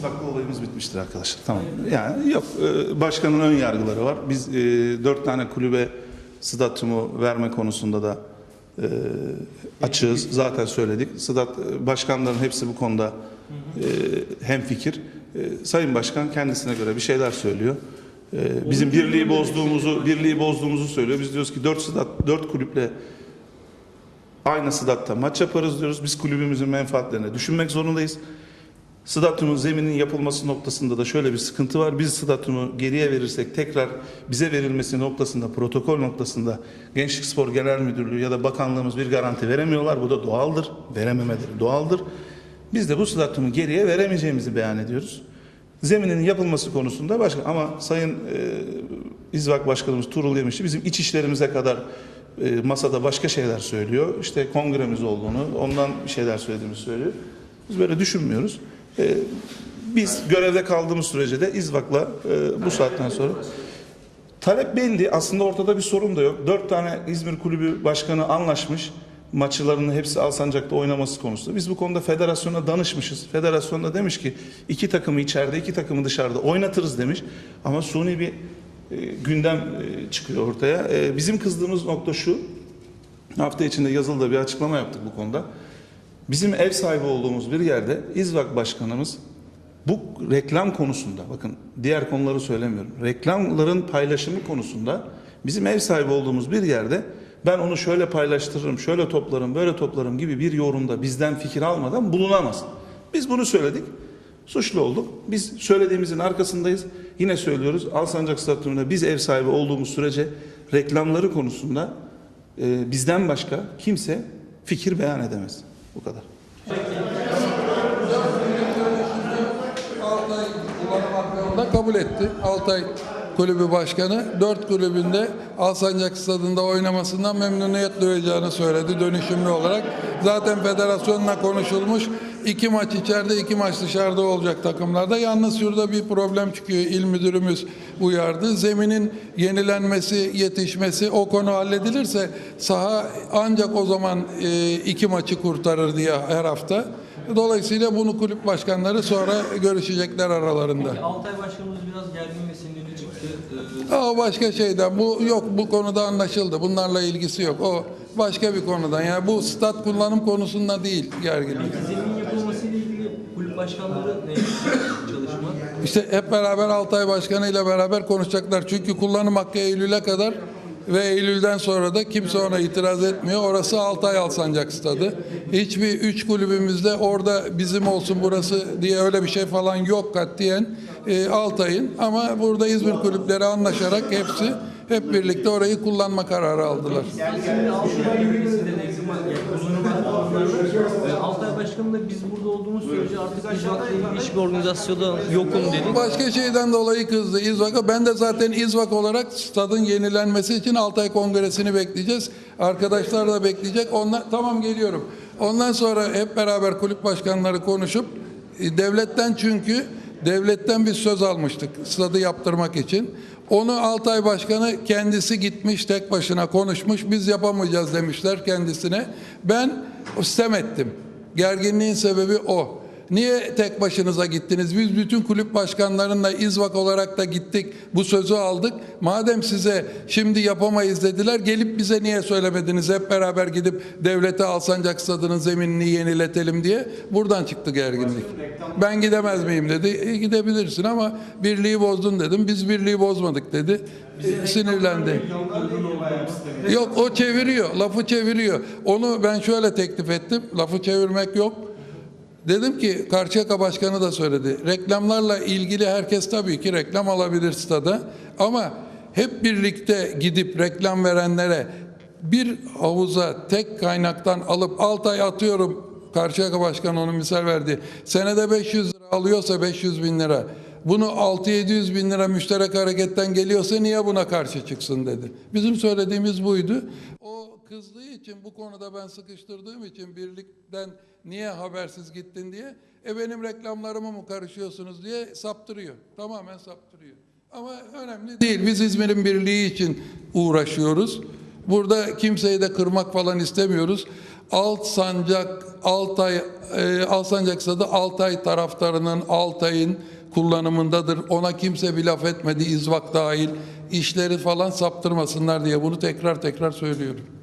İzbak'la olayımız bitmiştir arkadaşlar. Tamam. Yani yok. e, Başkanın ön yargıları var. Biz e, dört tane kulübe stadyumu verme konusunda da e, açığız. Zaten söyledik. Stat e, başkanların hepsi bu konuda e, hemfikir. E, Sayın Başkan kendisine göre bir şeyler söylüyor. E, bizim birliği bozduğumuzu, birliği bozduğumuzu söylüyor. Biz diyoruz ki dört stat, dört kulüple aynı statta maç yaparız diyoruz. Biz kulübümüzün menfaatlerini düşünmek zorundayız. Stadyumun zeminin yapılması noktasında da şöyle bir sıkıntı var. Biz stadyumu geriye verirsek tekrar bize verilmesi noktasında, protokol noktasında Gençlik Spor Genel Müdürlüğü ya da bakanlığımız bir garanti veremiyorlar. Bu da doğaldır. Verememeleri doğaldır. Biz de bu stadyumu geriye veremeyeceğimizi beyan ediyoruz. Zeminin yapılması konusunda başka ama Sayın e, İzvak Başkanımız Tuğrul Yemişçi bizim iç işlerimize kadar e, masada başka şeyler söylüyor. İşte kongremiz olduğunu, ondan bir şeyler söylediğimizi söylüyor. Biz böyle düşünmüyoruz. E, biz görevde kaldığımız sürece de İzvak'la e, bu saatten sonra talep belli. Aslında ortada bir sorun da yok. Dört tane İzmir Kulübü Başkanı anlaşmış. Maçlarının hepsi Alsancak'ta oynaması konusunda. Biz bu konuda federasyona danışmışız. Federasyon da demiş ki iki takımı içeride, iki takımı dışarıda oynatırız demiş. Ama suni bir e, gündem e, çıkıyor ortaya. E, bizim kızdığımız nokta şu. Hafta içinde yazılı da bir açıklama yaptık bu konuda. Bizim ev sahibi olduğumuz bir yerde İzvak Başkanımız bu reklam konusunda bakın diğer konuları söylemiyorum. Reklamların paylaşımı konusunda bizim ev sahibi olduğumuz bir yerde ben onu şöyle paylaştırırım, şöyle toplarım, böyle toplarım gibi bir yorumda bizden fikir almadan bulunamaz. Biz bunu söyledik. Suçlu olduk. Biz söylediğimizin arkasındayız. Yine söylüyoruz. Alsancak Stadyumu'nda biz ev sahibi olduğumuz sürece reklamları konusunda e, bizden başka kimse fikir beyan edemez. Bu kadar. Altay da kabul etti. Altay kulübü başkanı dört kulübünde Alsancak stadında oynamasından memnuniyet duyacağını söyledi dönüşümlü olarak. Zaten federasyonla konuşulmuş. İki maç içeride iki maç dışarıda olacak takımlarda. Yalnız şurada bir problem çıkıyor. İl müdürümüz uyardı. Zeminin yenilenmesi, yetişmesi o konu halledilirse saha ancak o zaman e, iki maçı kurtarır diye her hafta. Dolayısıyla bunu kulüp başkanları sonra görüşecekler aralarında. Altay Başkanımız biraz gergin ve sinirli çıktı. Ee, Aa, başka şeyden bu yok bu konuda anlaşıldı. Bunlarla ilgisi yok. O başka bir konudan. Yani bu stat kullanım konusunda değil gerginlik. zemin yapılması ile ilgili kulüp başkanları ne çalışma? İşte hep beraber Altay Başkanı ile beraber konuşacaklar. Çünkü kullanım hakkı Eylül'e kadar ve Eylül'den sonra da kimse ona itiraz etmiyor. Orası Altay Alsancak stadı. Hiçbir üç kulübümüzde orada bizim olsun burası diye öyle bir şey falan yok katiyen e, Altay'ın. Ama burada İzmir kulüpleri anlaşarak hepsi hep birlikte orayı kullanma kararı aldılar. Şimdi Altay bölgesinde de exima, yani kullanım hakkı olanlar var. Altay Başkanı da biz burada olduğumuz sürece artık ilgili hiçbir organizasyonda yokum dedi. Başka şeyden dolayı kızdı İzvak'a. Ben de zaten İzvak olarak stadın yenilenmesi için Altay Kongresi'ni bekleyeceğiz. Arkadaşlar da bekleyecek. Onlar tamam geliyorum. Ondan sonra hep beraber kulüp başkanları konuşup e, devletten çünkü devletten bir söz almıştık stadı yaptırmak için. Onu Altay Başkanı kendisi gitmiş tek başına konuşmuş. Biz yapamayacağız demişler kendisine. Ben istem ettim. Gerginliğin sebebi o. Niye tek başınıza gittiniz? Biz bütün kulüp başkanlarıyla İzvak olarak da gittik. Bu sözü aldık. Madem size şimdi yapamayız dediler, gelip bize niye söylemediniz? Hep beraber gidip devlete Alsancak stadının zeminini yeniletelim diye. Buradan çıktı gerginlik. Ben gidemez miyim dedi. E, gidebilirsin ama birliği bozdun dedim. Biz birliği bozmadık dedi. E, sinirlendi. Yok o çeviriyor, lafı çeviriyor. Onu ben şöyle teklif ettim. Lafı çevirmek yok. Dedim ki Karşıyaka Başkanı da söyledi. Reklamlarla ilgili herkes tabii ki reklam alabilir stada. Ama hep birlikte gidip reklam verenlere bir havuza tek kaynaktan alıp Altay atıyorum Karşıyaka Başkanı onu misal verdi. Senede 500 lira alıyorsa 500 bin lira. Bunu 6-700 bin lira müşterek hareketten geliyorsa niye buna karşı çıksın dedi. Bizim söylediğimiz buydu. O kızdığı için bu konuda ben sıkıştırdığım için birlikten niye habersiz gittin diye e benim reklamlarıma mı karışıyorsunuz diye saptırıyor. Tamamen saptırıyor. Ama önemli değil. Biz İzmir'in birliği için uğraşıyoruz. Burada kimseyi de kırmak falan istemiyoruz. Alt Sancak, Altay, e, Alsancak Stadı Altay taraftarının Altay'ın kullanımındadır. Ona kimse bir laf etmedi, İzvak dahil. İşleri falan saptırmasınlar diye bunu tekrar tekrar söylüyorum.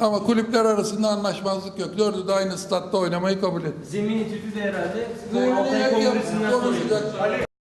Ama kulüpler arasında anlaşmazlık yok. Dördü de aynı statta oynamayı kabul etti. Zemin etüdü de herhalde Zemini Altay yap- Kongresi'nden sonra konuşacak. yapıldı.